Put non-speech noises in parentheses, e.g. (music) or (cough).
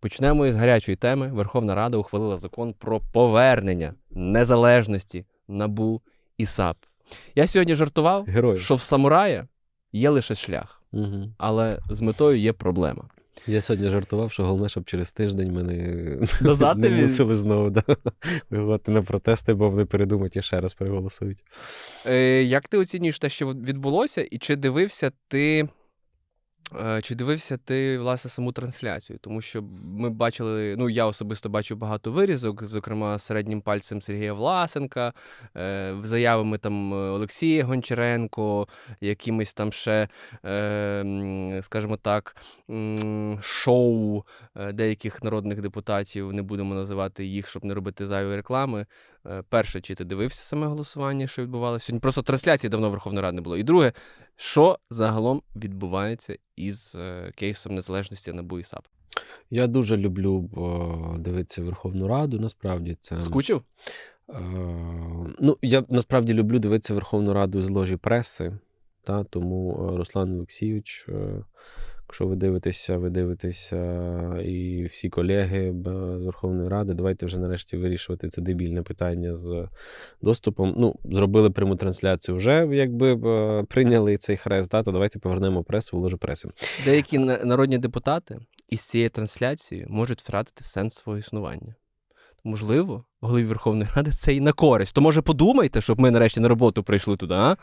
Почнемо із гарячої теми. Верховна Рада ухвалила закон про повернення незалежності НАБУ і САП. Я сьогодні жартував, Герой. що в самурая є лише шлях, Угу. але з метою є проблема. Я сьогодні жартував, що головне, щоб через тиждень мене (laughs) Назад не мусили знову да, виходити на протести, бо вони передумають і ще раз переголосують. Е, як ти оцінюєш те, що відбулося, і чи дивився ти. Е, Чи дивився ти власне саму трансляцію? Тому що ми бачили, ну я особисто бачу багато вирізок, зокрема середнім пальцем Сергія Власенка, е, заявами там е, Олексія Гончаренко, якимись там ще, скажімо так, шоу деяких народних депутатів. Не будемо називати їх, щоб не робити зайвої реклами. Перше, чи ти дивився саме голосування, що відбувалося? Сьогодні просто трансляції давно Верховної Ради не було. І друге, що загалом відбувається із е, кейсом незалежності НАБУ і САП? Я дуже люблю о, дивитися Верховну Раду. Насправді це Скучив? Е, ну, я насправді люблю дивитися Верховну Раду з ложі преси. Та, тому е, Руслан Олексійович, е, якщо ви дивитеся, ви дивитеся і всі колеги з Верховної Ради, давайте вже нарешті вирішувати це дебільне питання з доступом. Ну, зробили пряму трансляцію, вже якби е, прийняли цей хрест, та, то давайте повернемо пресу в ложу преси. Деякі народні депутати із цією трансляцією можуть втратити сенс свого існування. Можливо, голові Верховної Ради це і на користь. То може подумайте, щоб ми нарешті на роботу прийшли туди, а?